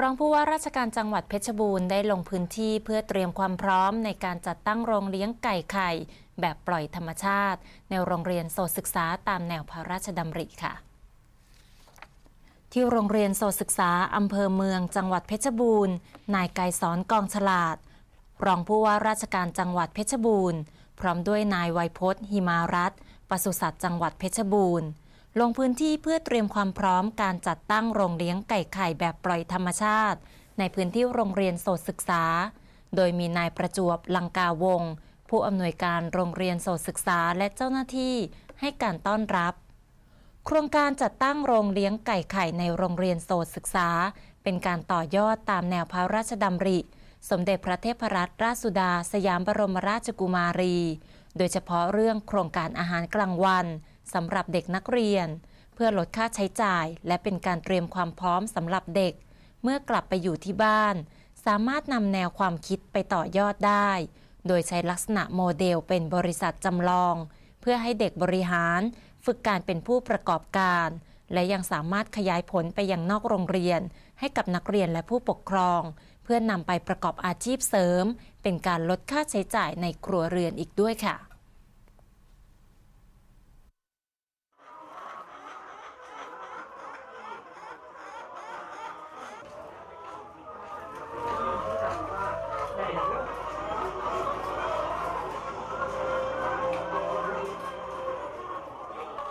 รองผู้ว่าราชการจังหวัดเพชรบูรณ์ได้ลงพื้นที่เพื่อเตรียมความพร้อมในการจัดตั้งโรงเลี้ยงไก่ไข่ แบบปล่อยธรรมชาติ ในโรงเรียนโสตศึกษาตามแนวพระราชดำริค่ะ ที่โรงเรียนโสตศึกษาอำเภอเมืองจังหวัดเพชรบูรณ์ นายไกรสอนกองฉลาด รองผู้ว่าราชการจังหวัดเพชรบูรณ์ พร้อมด้วยนายไวยพจน์หิมารัตปศุสัตว์จังหวัดเพชรบูรณ์ ลงพื้นที่เพื่อเตรียมความพร้อมการจัดตั้งโรงเลี้ยงไก่ไข่แบบปล่อยธรรมชาติ ในพื้นที่โรงเรียนโสตศึกษา โดยมีนายประจวบลังกาวง ผู้อำนวยการโรงเรียนโสตศึกษาและเจ้าหน้าที่ให้การต้อนรับ โครงการจัดตั้งโรงเลี้ยงไก่ไข่ในโรงเรียนโสตศึกษา เป็นการต่อยอดตามแนวพระราชดำริ สมเด็จพระเทพรัตนราชสุดา สยามบรมราชกุมารี โดยเฉพาะเรื่องโครงการอาหารกลางวัน สำหรับเด็กนักเรียน เพื่อลดค่าใช้จ่าย และเป็นการเตรียมความพร้อมสำหรับเด็ก เมื่อกลับไปอยู่ที่บ้าน สามารถนำแนวความคิดไปต่อยอดได้ โดยใช้ลักษณะโมเดลเป็นบริษัทจำลอง เพื่อให้เด็กบริหาร ฝึกการเป็นผู้ประกอบการ และยังสามารถขยายผลไปยังนอกโรงเรียน ให้กับนักเรียนและผู้ปกครอง เพื่อนำไปประกอบอาชีพเสริม เป็นการลดค่าใช้จ่ายในครัวเรือนอีกด้วยค่ะ